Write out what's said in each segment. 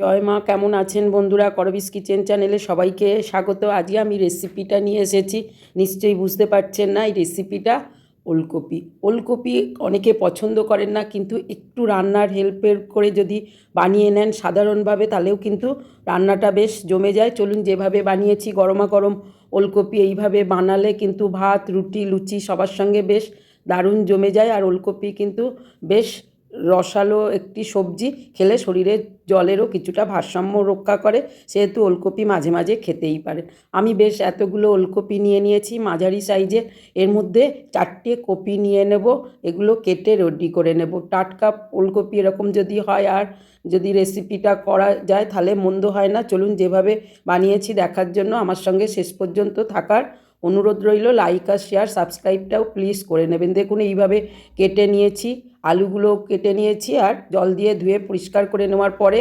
জয় মা, কেমন আছেন বন্ধুরা? করবিস কিচেন চ্যানেলে সবাইকে স্বাগত। আজকে আমি রেসিপিটা নিয়ে এসেছি। নিশ্চয়ই বুঝতে পারছেন না এই রেসিপিটা ওলকপি। ওলকপি অনেকে পছন্দ করেন না, কিন্তু একটু রান্নার হেল্পের করে যদি বানিয়ে নেন সাধারণভাবে, তাহলেও কিন্তু রান্নাটা বেশ জমে যায়। চলুন যেভাবে বানিয়েছি, গরমা গরম ওলকপি এইভাবে বানালে কিন্তু ভাত, রুটি, লুচি সবার সঙ্গে বেশ দারুণ জমে যায়। আর ওলকপি কিন্তু বেশ রসালো একটি সবজি খেলে শরীরে জলেরও কিছুটা ভারসাম্য রক্ষা করে, সেহেতু ওলকপি মাঝে মাঝে খেতেই পারে আমি বেশ এতগুলো ওলকপি নিয়ে নিয়েছি, মাঝারি সাইজের। এর মধ্যে চারটে কপি নিয়ে নেব, এগুলো কেটে রেডি করে নেব। টাটকা ওলকপি এরকম যদি হয় আর যদি রেসিপিটা করা যায়, তাহলে মন্দ হয় না। চলুন যেভাবে বানিয়েছি দেখার জন্য, আমার সঙ্গে শেষ পর্যন্ত থাকার অনুরোধ রইল লাইক আর শেয়ার সাবস্ক্রাইবটাও প্লিজ করে নেবেন। দেখুন, এইভাবে কেটে নিয়েছি আলুগুলো কেটে নিয়েছি আর জল দিয়ে ধুয়ে পরিষ্কার করে নেওয়ার পরে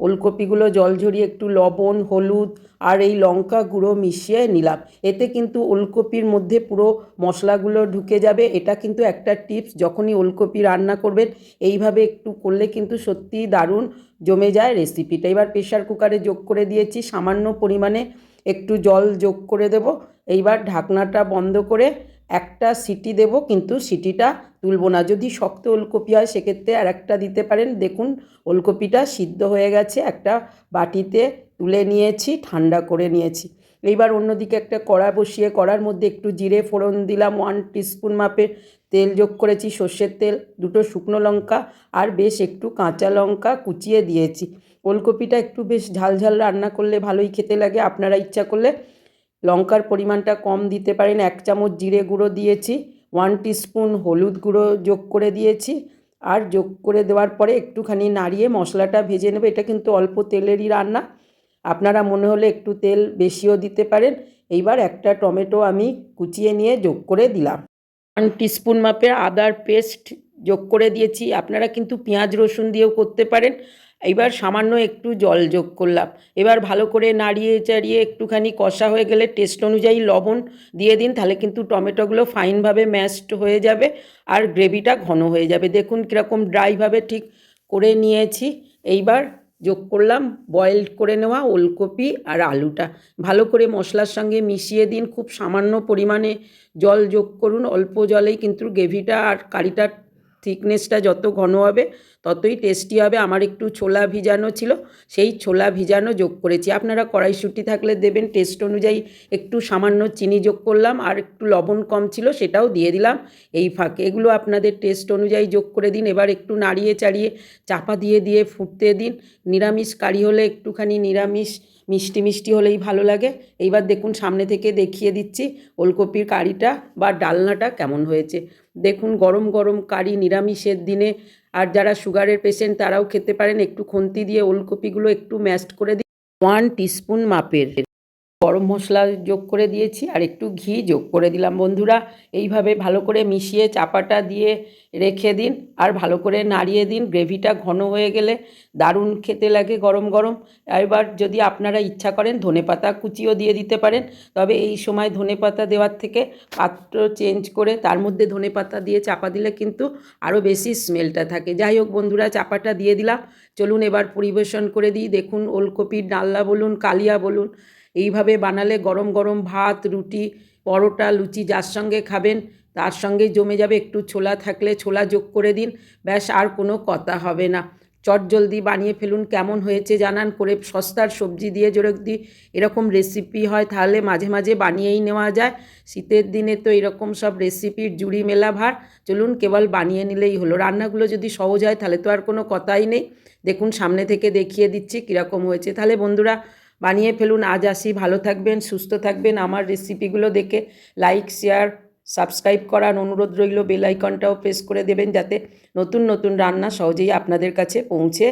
ওলকপিগুলো জল ঝরিয়ে একটু লবণ, হলুদ আর এই লঙ্কা গুঁড়ো মিশিয়ে নিলাম। এতে কিন্তু ওলকপির মধ্যে পুরো মশলাগুলো ঢুকে যাবে। এটা কিন্তু একটা টিপস, যখনই ওলকপি রান্না করবেন, এইভাবে একটু করলে কিন্তু সত্যিই দারুণ জমে যায় রেসিপিটা এবার প্রেশার কুকারে যোগ করে দিয়েছি, সামান্য পরিমাণে একটু জল যোগ করে দেব। এইবার ঢাকনাটা বন্ধ করে একটা সিটি দেব, কিন্তু সিটিটা তুলব না। যদি শক্ত ওলকপি হয়, সেক্ষেত্রে আর একটা দিতে পারেন। দেখুন, ওলকপিটা সিদ্ধ হয়ে গেছে। একটা বাটিতে তুলে নিয়েছি, ঠান্ডা করে নিয়েছি। এইবার অন্যদিকে একটা কড়া বসিয়ে, কড়ার মধ্যে একটু জিরে, ফোড়ন দিলাম ওয়ান টিস্পুন মাপের তেল যোগ করেছি, সর্ষের তেল, দুটো শুকনো লঙ্কা আর বেশ একটু কাঁচা লঙ্কা কুচিয়ে দিয়েছি। ওলকপিটা একটু বেশ ঝাল ঝাল রান্না করলে ভালোই খেতে লাগে, আপনারা ইচ্ছা করলে লঙ্কার পরিমাণটা কম দিতে পারেন, এক চামচ জিরে গুঁড়ো দিয়েছি ওয়ান টিস্পুন হলুদ গুঁড়ো যোগ করে দিয়েছি আর যোগ করে দেওয়ার পরে একটুখানি নাড়িয়ে মশলাটা ভেজে নেবে, এটা কিন্তু অল্প তেলেরই রান্না। আপনারা মনে হলে একটু তেল বেশিও দিতে পারেন। এইবার একটা টমেটো আমি কুচিয়ে নিয়ে যোগ করে দিলাম। ওয়ান টিস্পুন মাপের আদার পেস্ট যোগ করে দিয়েছি। আপনারা কিন্তু পেঁয়াজ, রসুন দিয়েও করতে পারেন। এবার সামান্য একটু জল যোগ করলাম। এবার ভালো করে নাড়িয়ে চাড়িয়ে একটুখানি কষা হয়ে গেলে টেস্ট অনুযায়ী লবণ দিয়ে দিন, তাহলে কিন্তু টমেটোগুলো ফাইনভাবে ম্যাশড হয়ে যাবে আর গ্রেভিটা ঘন হয়ে যাবে। দেখুন কীরকম ড্রাইভাবে ঠিক করে নিয়েছি। এইবার যোগ করলাম বয়েলড করে নেওয়া ওলকপি আর আলুটা। ভালো করে মশলার সঙ্গে মিশিয়ে দিন, খুব সামান্য পরিমাণে জল যোগ করুন। অল্প জলেই কিন্তু গ্রেভিটা আর কারিটার থিকনেসটা যত ঘন হবে ততই টেস্টি হবে। আমার একটু ছোলা ভিজানো ছিল, সেই ছোলা ভিজানো যোগ করেছি। আপনারা কড়াইশুঁটি থাকলে দেবেন টেস্ট অনুযায়ী একটু সামান্য চিনি যোগ করলাম, আর একটু লবণ কম ছিল সেটাও দিয়ে দিলাম এই ফাঁকে। এগুলো আপনাদের টেস্ট অনুযায়ী যোগ করে দিন। এবার একটু নাড়িয়ে চাড়িয়ে চাপা দিয়ে দিয়ে ফুটতে দিন। নিরামিষ কারি হলে একটুখানি নিরামিষ, মিষ্টি মিষ্টি হলেই ভালো লাগে। এইবার দেখুন, সামনে থেকে দেখিয়ে দিচ্ছি ওলকপির কারিটা বা ডালনাটা কেমন হয়েছে। দেখুন, গরম গরম কারি নিরামিষের দিনে আর যারা সুগারের পেশেন্ট তারাও খেতে পারেন। একটু খুন্তি দিয়ে ওলকপিগুলো একটু ম্যাস্ট করে দিই ওয়ান টিস্পুন মাপের গরম মশলা যোগ করে দিয়েছি আর একটু ঘি যোগ করে দিলাম। বন্ধুরা, এইভাবে ভালো করে মিশিয়ে চাপাটা দিয়ে রেখে দিন আর ভালো করে নাড়িয়ে দিন। গ্রেভিটা ঘন হয়ে গেলে দারুণ খেতে লাগে গরম গরম। এবার যদি আপনারা ইচ্ছা করেন ধনেপাতা কুচিও দিয়ে দিতে পারেন, তবে এই সময় ধনেপাতা দেওয়ার থেকে পাত্র চেঞ্জ করে তার মধ্যে ধনেপাতা দিয়ে চাপা দিলে কিন্তু আরও বেশি স্মেলটা থাকে। যাই হোক বন্ধুরা, চাপাটা দিয়ে দিলাম। চলুন এবার পরিবেশন করে দিই। দেখুন ওলকপির ডাল্লা বলুন, কালিয়া বলুন এইভাবে বানালে গরম গরম ভাত, রুটি, পরোটা, লুচি যার সঙ্গে খাবেন, তার সঙ্গে জমে যাবে একটু ছোলা থাকলে ছোলা যোগ করে দিন, ব্যাস আর কোনো কথা হবে না। চট জলদি বানিয়ে ফেলুন, কেমন হয়েছে জানান, করে সস্তার সবজি দিয়ে যদি এরকম রেসিপি হয়, তাহলে মাঝে মাঝে বানিয়েই নেওয়া যায়। শীতের দিনে তো এরকম সব রেসিপির জুড়ি মেলা ভার, চলুন কেবল বানিয়ে নিলেই হলো। রান্নাগুলো যদি সহজ হয়, তাহলে তো আর কোনো কথাই নেই। দেখুন, সামনে থেকে দেখিয়ে দিচ্ছি কীরকম হয়েছে। তাহলে বন্ধুরা বানিয়ে ফেলুন। আজ আসি। ভালো থাকবেন, সুস্থ থাকবেন। আমার রেসিপিগুলো দেখে লাইক শেয়ার সাবস্ক্রাইব করার অনুরোধ রইল। বেল আইকনটাও প্রেস করে দেবেন যাতে নতুন নতুন রান্না সহজেই আপনাদের কাছে পৌঁছে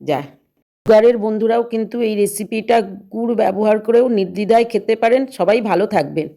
যায়। সুগারের বন্ধুরাও কিন্তু এই রেসিপিটা গুড় ব্যবহার করেও নির্দ্বিধায় খেতে পারেন। সবাই ভালো থাকবেন।